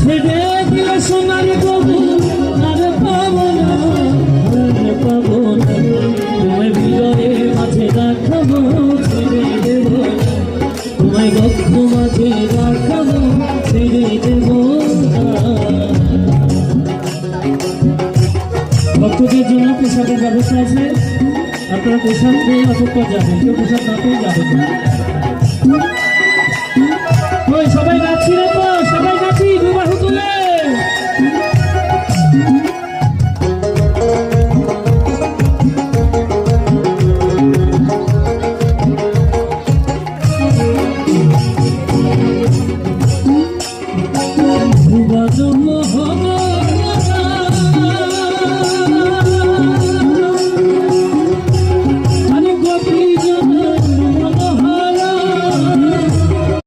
ছেড়ে দিলে সোনার বাবু আর পাবো না, আর পাবো না। তোমায় বিজয়ের মাঝে রাখাবো, ছেড়ে দেব। তোমায় ব্যবস্থা আছে। আপনারা পোশাক পেয়ে অপেক্ষা যাবেন, কেউ পোশাক না পেয়ে যাবেন 我走